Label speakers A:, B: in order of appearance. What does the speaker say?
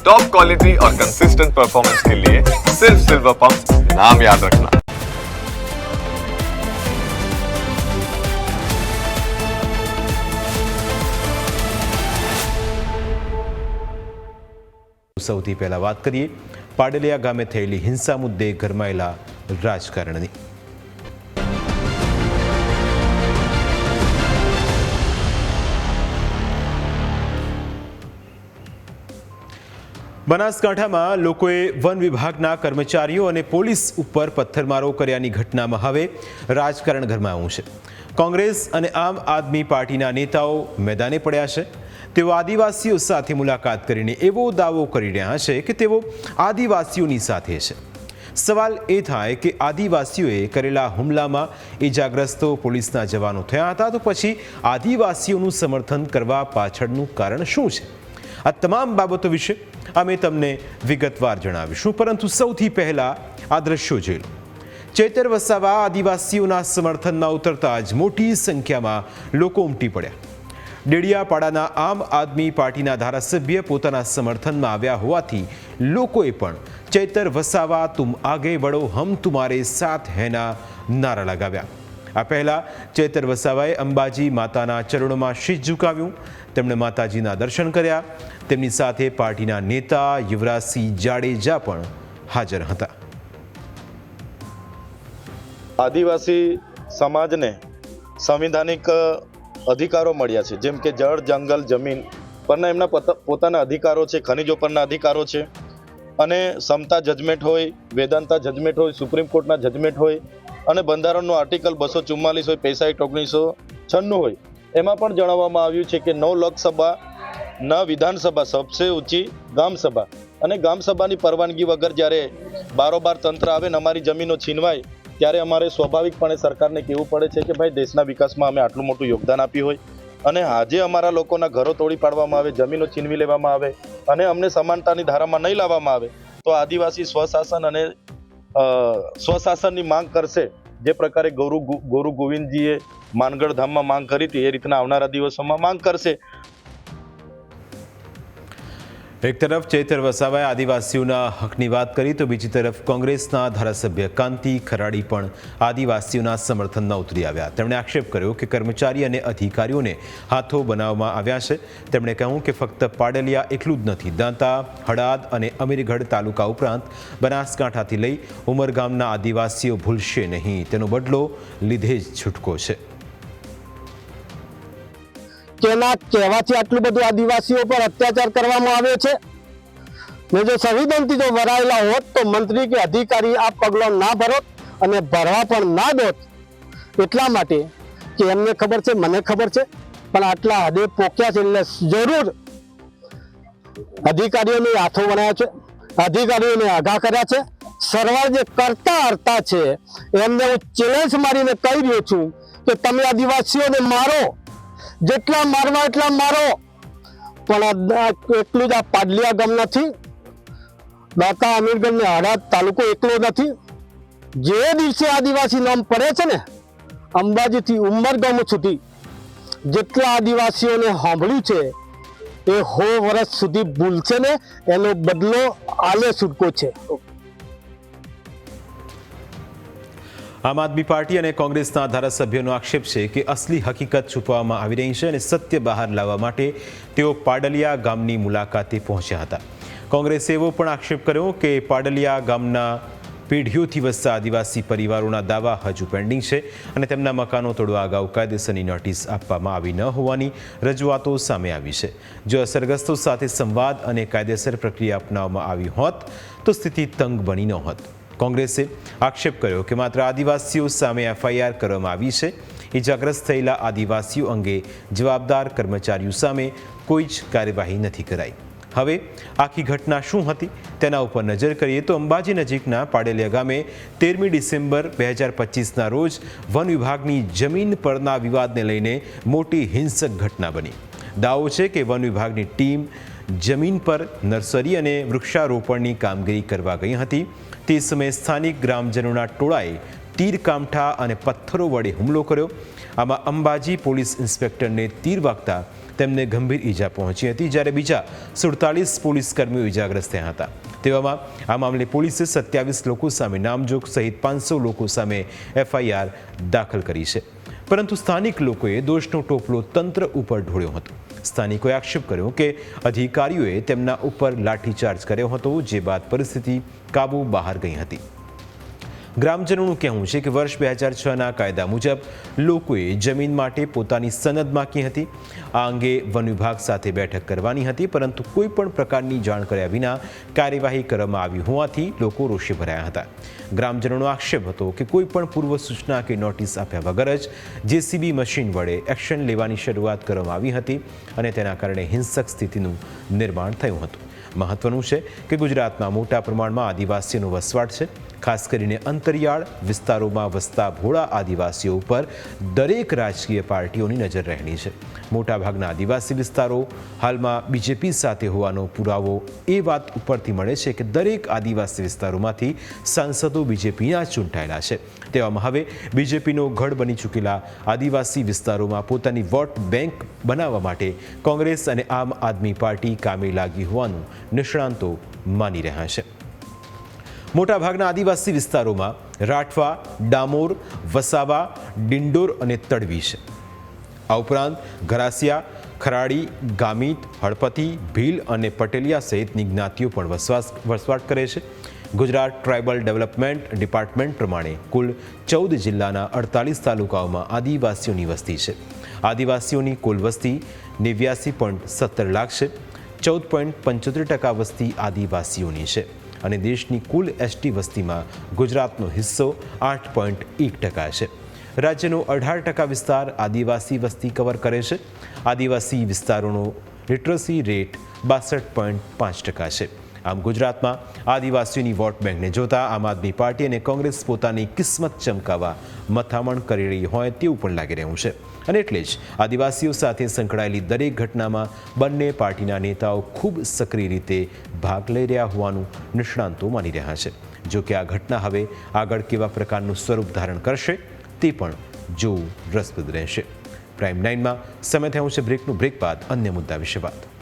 A: Top quality और consistent performance के लिए सिर्फ सिल्वर पंप नाम याद रखना
B: સૌથી પહેલા વાત કરીએ પાડલિયા ગામે થયેલી હિંસા મુદ્દે ગરમાયેલા રાજકારણની બનાસકાંઠામાં લોકોએ વન વિભાગના કર્મચારીઓ અને પોલીસ ઉપર પથ્થરમારો કર્યાની ઘટનામાં હવે રાજકારણ ગરમાયું છે. કોંગ્રેસ અને આમ આદમી પાર્ટીના નેતાઓ મેદાને પડ્યા છે. તેઓ આદિવાસીઓ સાથે મુલાકાત કરીને એવો દાવો કરી રહ્યા છે કે તેઓ આદિવાસીઓની સાથે છે. સવાલ એ થાય કે આદિવાસીઓએ કરેલા હુમલામાં ઇજાગ્રસ્તો પોલીસના જવાનો થયા હતા તો પછી આદિવાસીઓનું સમર્થન કરવા પાછળનું કારણ શું છે? આ તમામ બાબતો વિશે અમે તમને વિગતવાર જણાવીશું. પરંતુ સૌથી પહેલા આ દ્રશ્યો જોઈ લો. ચેતર વસાવા આદિવાસીઓના સમર્થનમાં ઉતરતા જ મોટી સંખ્યામાં લોકો ઉમટી પડ્યા. ડેડિયાપાડાના આમ આદમી પાર્ટીના ધારાસભ્ય પોતાના સમર્થનમાં આવ્યા હોવાથી લોકોએ પણ ચૈતર વસાવા તુમ આગે વડો હમ તુમારે સાથ હેના નારા લગાવ્યા. આ પહેલા ચૈતર વસાવાએ અંબાજી માતાના ચરણોમાં શીશ ઝુકાવ્યું. તેમણે માતાજીના દર્શન કર્યા. તેમની સાથે પાર્ટીના નેતા યુવરાજસિંહ જાડેજા પણ હાજર હતા.
C: આદિવાસી સમાજને સંવિધાનિક અધિકારો મળ્યા છે. જેમ કે જળ, જંગલ, જમીન પરના એમના પોતા- પોતાના અધિકારો છે, ખનિજો પરના અધિકારો છે. અને સમતા જજમેન્ટ હોય, વેદાંતા જજમેન્ટ હોય, સુપ્રીમ કોર્ટના જજમેન્ટ હોય અને બંધારણનું આર્ટિકલ બસો ચુમ્માલીસ હોય પૈસાઠ ઓગણીસો છન્નું હોય. એમાં પણ જણાવવામાં આવ્યું છે કે નવ લોકસભા, ન વિધાનસભા સબસે ઊંચી ગામસભા. અને ગામસભાની પરવાનગી વગર જ્યારે બારોબાર તંત્ર આવે ને અમારી જમીનો છીનવાય, ત્યારે અમારે સ્વાભાવિકપણે સરકારને કહેવું પડે છે કે ભાઈ, દેશના વિકાસમાં અમે આટલું મોટું યોગદાન આપ્યું હોય. અને આજે અમારા લોકોના ઘરો તોડી પાડવામાં આવે, જમીનો છીનવી લેવામાં આવે, અને અમને સમાનતાની ધારામાં નહીં લાવવામાં આવે, તો આદિવાસી સ્વશાસન અને સ્વશાસનની માંગ કરશે. જે પ્રકારે ગૌરુ ગોરુ ગોવિંદજીએ માનગઢ ધામમાં માંગ કરી હતી, એ રીતના આવનારા દિવસોમાં માંગ કરશે.
B: એક તરફ ચૈતર વસાવાએ આદિવાસીઓના હકની વાત કરી, તો બીજી તરફ કોંગ્રેસના ધારાસભ્ય કાંતિ ખરાડી પણ આદિવાસીઓના સમર્થનમાં ઉતરી આવ્યા. તેમણે આક્ષેપ કર્યો કે કર્મચારી અને અધિકારીઓને હાથો બનાવવામાં આવ્યા છે. તેમણે કહ્યું કે ફક્ત પાડલિયા એટલું જ નથી, દાંતા હડાદ અને અમીરગઢ તાલુકા ઉપરાંત બનાસકાંઠાથી લઈ ઉમરગામના આદિવાસીઓ ભૂલશે નહીં. તેનો બદલો લીધે જ છૂટકો છે.
D: કેના કહેવાથી આટલું બધું આદિવાસીઓ પર અત્યાચાર કરવામાં આવે છે. ને જો સંવિધાનથી જો વરાયેલા હોત તો મંત્રી કે અધિકારી આ પગલો ના ભરોત અને ભરવા પણ ના દોત. એટલા માટે કે એમને ખબર છે, મને ખબર છે, પણ આટલા હદે પોક્યા છે એટલે જરૂર અધિકારીઓને હાથો બનાવ્યા છે, અધિકારીઓને આઘા કર્યા છે. સરવાર જે કરતા હરતા છે, એમને હું ચેલેન્જ મારીને કહી રહ્યો છું કે તમે આદિવાસીઓને મારો. જેટલા મારવા એટલા મારો. પણ એટલું જ આ પાડલિયા ગામ નથી. દાતા અમીરગઢ ને હરાદ તાલુકો એકલો નથી. જે દિવસે આદિવાસી નામ પડે છે ને, અંબાજીથી ઉમરગામ સુધી જેટલા આદિવાસીઓને સાંભળ્યું છે, એ હો વર્ષ સુધી ભૂલશે ને, એનો બદલો આલે છૂટકો છે.
B: આમ આદમી પાર્ટી અને કોંગ્રેસના ધારાસભ્યોનો આક્ષેપ છે કે અસલી હકીકત છુપાવવામાં આવી રહી છે અને સત્ય બહાર લાવવા માટે તેઓ પાડલિયા ગામની મુલાકાતે પહોંચ્યા હતા. કોંગ્રેસે એવો પણ આક્ષેપ કર્યો કે પાડલિયા ગામના પેઢીઓથી વસતા આદિવાસી પરિવારોના દાવા હજુ પેન્ડિંગ છે અને તેમના મકાનો તોડવા અગાઉ કાયદેસરની નોટિસ આપવામાં આવી ન હોવાની રજૂઆતો સામે આવી છે. જો અસરગ્રસ્તો સાથે સંવાદ અને કાયદેસર પ્રક્રિયા અપનાવવામાં આવી હોત તો સ્થિતિ તંગ બની ન હોત. કોંગ્રેસે આક્ષેપ કર્યો કે માત્ર આદિવાસીઓ સામે એફઆઈઆર કરવામાં આવી છે. ઇજાગ્રસ્ત થયેલા આદિવાસીઓ અંગે જવાબદાર કર્મચારીઓ સામે કોઈ જ કાર્યવાહી નથી કરાઈ. હવે આખી ઘટના શું હતી તેના ઉપર નજર કરીએ તો અંબાજી નજીકના પાડેલિયા ગામે તેરમી ડિસેમ્બર બે હજાર પચીસના રોજ વન વિભાગની જમીન પરના વિવાદને લઈને મોટી હિંસક ઘટના બની. દાવો છે કે વન વિભાગની ટીમ જમીન પર નર્સરી અને વૃક્ષારોપણની કામગીરી કરવા ગઈ હતી. તે સમયે સ્થાનિક ગ્રામજનોના ટોળાએ તીર કામઠા અને પથ્થરો વડે હુમલો કર્યો. આમાં અંબાજી પોલીસ ઇન્સ્પેક્ટરને તીર વાગતા તેમને ગંભીર ઈજા પહોંચી હતી, જ્યારે બીજા સુડતાલીસ પોલીસ કર્મીઓ ઈજાગ્રસ્ત થયા હતા. તેવામાં આ મામલે પોલીસે સત્યાવીસ લોકો સામે નામજોગ સહિત પાંચસો લોકો સામે એફઆઈઆર દાખલ કરી છે. પરંતુ સ્થાનિક લોકોએ દોષનો ટોપલો તંત્ર ઉપર ઢોળ્યો હતો. સ્થાનિકોએ આક્ષેપ કર્યો કે અધિકારીઓએ તેમના ઉપર લાઠીચાર્જ કર્યો હતો, જે બાદ પરિસ્થિતિ કાબુ બહાર ગઈ હતી. ગ્રામજનોનું કહેવું છે કે વર્ષ બે હજાર છના કાયદા મુજબ લોકોએ જમીન માટે પોતાની સનદ માગી હતી. આ અંગે વન વિભાગ સાથે બેઠક કરવાની હતી, પરંતુ કોઈ પણ પ્રકારની જાણ કર્યા વિના કાર્યવાહી કરવામાં આવી હોવાથી લોકો રોષે ભરાયા હતા. ગ્રામજનોનો આક્ષેપ હતો કે કોઈ પણ પૂર્વ સૂચના કે નોટિસ આપ્યા વગર જ જેસીબી મશીન વડે એક્શન લેવાની શરૂઆત કરવામાં આવી હતી અને તેના કારણે હિંસક સ્થિતિનું નિર્માણ થયું હતું. મહત્વનું છે કે ગુજરાતમાં મોટા પ્રમાણમાં આદિવાસીઓનો વસવાટ છે. ખાસ કરીને અંતરિયાળ વિસ્તારોમાં વસતા ભોળા આદિવાસીઓ ઉપર દરેક રાજકીય પાર્ટીઓની નજર રહેલી છે. મોટાભાગના આદિવાસી વિસ્તારો હાલમાં બીજેપી સાથે હોવાનો પુરાવો એ વાત ઉપરથી મળે છે કે દરેક આદિવાસી વિસ્તારોમાંથી સાંસદો બીજેપીના ચૂંટાયેલા છે. તેવામાં હવે બીજેપીનો ગઢ બની ચૂકેલા આદિવાસી વિસ્તારોમાં પોતાની વોટ બેંક બનાવવા માટે કોંગ્રેસ અને આમ આદમી પાર્ટી કામે લાગી હોવાનું નિષ્ણાંતો માની રહ્યા છે. મોટાભાગના આદિવાસી વિસ્તારોમાં રાઠવા, ડામોર, વસાવા, ડિંડોર અને તડવી છે. આ ઉપરાંત ઘરાસિયા, ખરાડી, ગામિત, હળપતિ, ભીલ અને પટેલિયા સહિતની જ્ઞાતિઓ પણ વસવાસ વસવાટ કરે છે. ગુજરાત ટ્રાઇબલ ડેવલપમેન્ટ ડિપાર્ટમેન્ટ પ્રમાણે કુલ ચૌદ જિલ્લાના અડતાલીસ તાલુકાઓમાં આદિવાસીઓની વસ્તી છે. આદિવાસીઓની કુલ વસ્તી નેવ્યાસી પોઈન્ટ સત્તર લાખ છે. ચૌદ પોઈન્ટ પંચોતેર ટકા વસ્તી આદિવાસીઓની છે. અને દેશની કુલ એસટી વસ્તીમાં ગુજરાતનો હિસ્સો આઠ પોઈન્ટ એક ટકા છે. રાજ્યનો અઢાર ટકા વિસ્તાર આદિવાસી વસ્તી કવર કરે છે. આદિવાસી વિસ્તારોનો લિટરસી રેટ બાસઠ પોઈન્ટ પાંચ ટકા છે. આમ ગુજરાતમાં આદિવાસીઓની વોટ બેંકને જોતા આમ આદમી પાર્ટી અને કોંગ્રેસ પોતાની કિસ્મત ચમકાવવા મથામણ કરી રહી હોય તેવું પણ લાગી રહ્યું છે. અને એટલે જ આદિવાસીઓ સાથે સંકળાયેલી દરેક ઘટનામાં બંને પાર્ટીના નેતાઓ ખૂબ સક્રિય રીતે ભાગ લઈ રહ્યા હોવાનું નિષ્ણાંતો માની રહ્યા છે. જો કે આ ઘટના હવે આગળ કેવા પ્રકારનું સ્વરૂપ ધારણ કરશે તે પણ જોવું રસપ્રદ રહેશે. પ્રાઇમ નાઇનમાં સમય થયું છે બ્રેકનું. બ્રેક બાદ અન્ય મુદ્દા વિશે વાત.